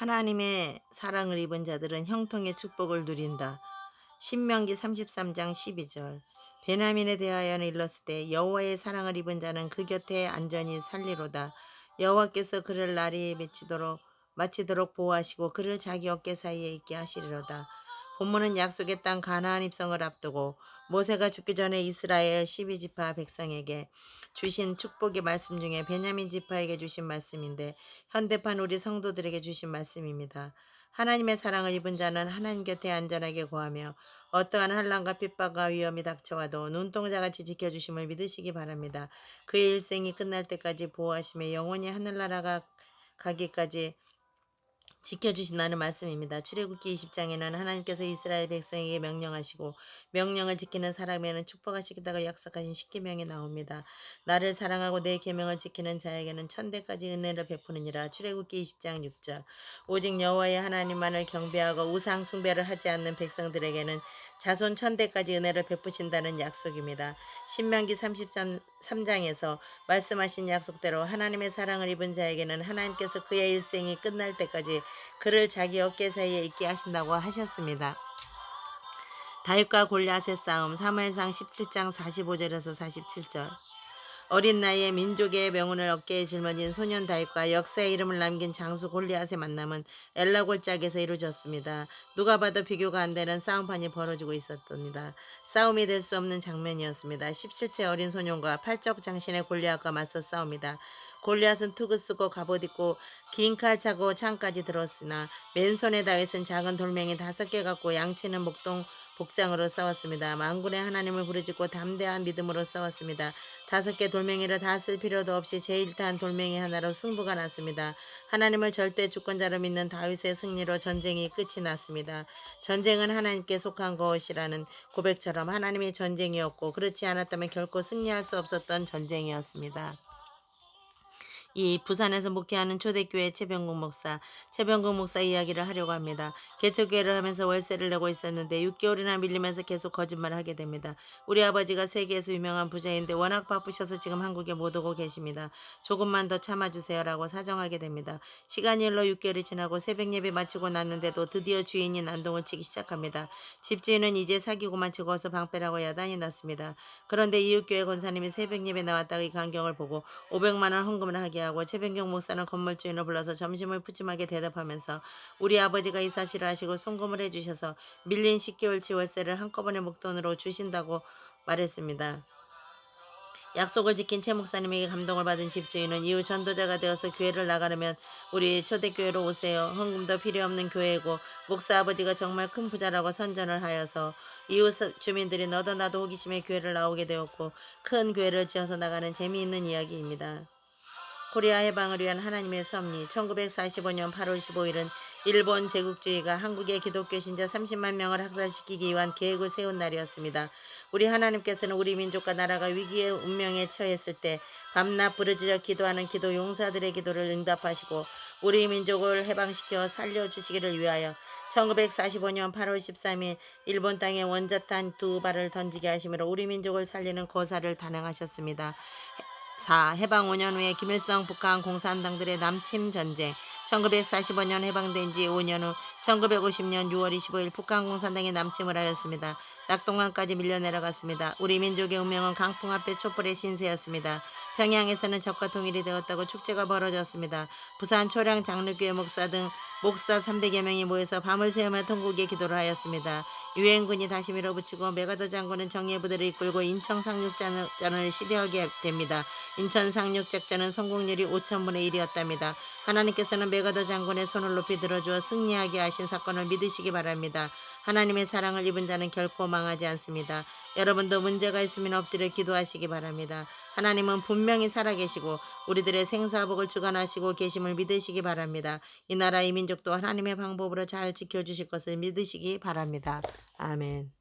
하나님의 사랑을 입은 자들은 형통의 축복을 누린다. 신명기 33장 12절. 베냐민에 대하여는 일렀을 때 여호와의 사랑을 입은 자는 그 곁에 안전히 살리로다. 여호와께서 그를 날이 맺히도록 마치도록 보호하시고 그를 자기 어깨 사이에 있게 하시리로다. 본문은 약속의 땅 가나안 입성을 앞두고 모세가 죽기 전에 이스라엘 12지파 백성에게 주신 축복의 말씀 중에 베냐민 지파에게 주신 말씀인데 현대판 우리 성도들에게 주신 말씀입니다. 하나님의 사랑을 입은 자는 하나님 곁에 안전하게 거하며 어떠한 환란과 핍박과 위험이 닥쳐와도 눈동자같이 지켜주심을 믿으시기 바랍니다. 그의 일생이 끝날 때까지 보호하심에 영원히 하늘나라가 가기까지 지켜주신다는 말씀입니다. 출애굽기 20장에는 하나님께서 이스라엘 백성에게 명령하시고 명령을 지키는 사람에게는 축복하시겠다고 약속하신 십계명이 나옵니다. 나를 사랑하고 내 계명을 지키는 자에게는 천대까지 은혜를 베푸느니라. 출애굽기 20장 6절. 오직 여호와의 하나님만을 경배하고 우상 숭배를 하지 않는 백성들에게는 자손 천대까지 은혜를 베푸신다는 약속입니다. 신명기 33장에서 말씀하신 약속대로 하나님의 사랑을 입은 자에게는 하나님께서 그의 일생이 끝날 때까지 그를 자기 어깨 사이에 있게 하신다고 하셨습니다. 다윗과 골리앗의 싸움 사무엘상 17장 45절에서 47절 어린 나이에 민족의 명운을 어깨에 짊어진 소년 다윗과 역사의 이름을 남긴 장수 골리앗의 만남은 엘라 골짜기에서 이루어졌습니다. 누가 봐도 비교가 안 되는 싸움판이 벌어지고 있었답니다. 싸움이 될 수 없는 장면이었습니다. 17세 어린 소년과 팔적 장신의 골리앗과 맞서 싸웁니다. 골리앗은 투구 쓰고 갑옷 입고 긴 칼 차고 창까지 들었으나 맨손에 다윗은 작은 돌멩이 다섯 개 갖고 양치는 목동 복장으로 싸웠습니다. 만군의 하나님을 부르짖고 담대한 믿음으로 싸웠습니다. 다섯 개 돌멩이를 다 쓸 필요도 없이 제1탄 돌멩이 하나로 승부가 났습니다. 하나님을 절대 주권자로 믿는 다윗의 승리로 전쟁이 끝이 났습니다. 전쟁은 하나님께 속한 것이라는 고백처럼 하나님이 전쟁이었고 그렇지 않았다면 결코 승리할 수 없었던 전쟁이었습니다. 이 부산에서 목회하는 초대교회 최병국 목사, 최병국 목사 이야기를 하려고 합니다. 개척교회를 하면서 월세를 내고 있었는데 6개월이나 밀리면서 계속 거짓말을 하게 됩니다. 우리 아버지가 세계에서 유명한 부자인데 워낙 바쁘셔서 지금 한국에 못 오고 계십니다. 조금만 더 참아주세요 라고 사정하게 됩니다. 시간이 흘러 6개월이 지나고 새벽 예배 마치고 났는데도 드디어 주인이 난동을 치기 시작합니다. 집주인은 이제 사기고만 치고서 방패라고 야단이 났습니다. 그런데 이웃교회 권사님이 새벽 예배 나왔다가 이 광경을 보고 500만 원 헌금을 하게 하고 최병경 목사는 건물주인을 불러서 점심을 푸짐하게 대답하면서 우리 아버지가 이 사실을 아시고 송금을 해주셔서 밀린 10개월치 월세를 한꺼번에 목돈으로 주신다고 말했습니다. 약속을 지킨 최 목사님에게 감동을 받은 집주인은 이후 전도자가 되어서 교회를 나가려면 우리 초대교회로 오세요. 헌금도 필요 없는 교회고 목사 아버지가 정말 큰 부자라고 선전을 하여서 이웃 주민들이 너도 나도 호기심에 교회를 나오게 되었고 큰 교회를 지어서 나가는 재미있는 이야기입니다. 코리아 해방을 위한 하나님의 섭리 1945년 8월 15일은 일본 제국주의가 한국의 기독교 신자 30만 명을 학살시키기 위한 계획을 세운 날이었습니다. 우리 하나님께서는 우리 민족과 나라가 위기의 운명에 처했을 때 밤낮 부르짖어 기도하는 기도 용사들의 기도를 응답하시고 우리 민족을 해방시켜 살려주시기를 위하여 1945년 8월 13일 일본 땅에 원자탄 두 발을 던지게 하심으로 우리 민족을 살리는 거사를 단행하셨습니다. 4. 해방 5년 후에 김일성 북한 공산당들의 남침 전쟁 1945년 해방된 지 5년 후 1950년 6월 25일 북한 공산당이 남침을 하였습니다. 낙동강까지 밀려 내려갔습니다. 우리 민족의 운명은 강풍 앞에 촛불의 신세였습니다. 평양에서는 적과 통일이 되었다고 축제가 벌어졌습니다. 부산 초량 장로교회 목사 등 목사 300여 명이 모여서 밤을 새우며 통곡의 기도를 하였습니다. 유엔군이 다시 밀어붙이고 메가더 장군은 정예 부대를 이끌고 인천 상륙작전을 시대하게 됩니다. 인천 상륙작전은 성공률이 5천분의 1이었답니다. 하나님께서는 메가더 장군의 손을 높이 들어주어 승리하게 하신 사건을 믿으시기 바랍니다. 하나님의 사랑을 입은 자는 결코 망하지 않습니다. 여러분도 문제가 있으면 엎드려 기도하시기 바랍니다. 하나님은 분명히 살아계시고 우리들의 생사복을 주관하시고 계심을 믿으시기 바랍니다. 이 나라 이 민족도 하나님의 방법으로 잘 지켜주실 것을 믿으시기 바랍니다. 아멘.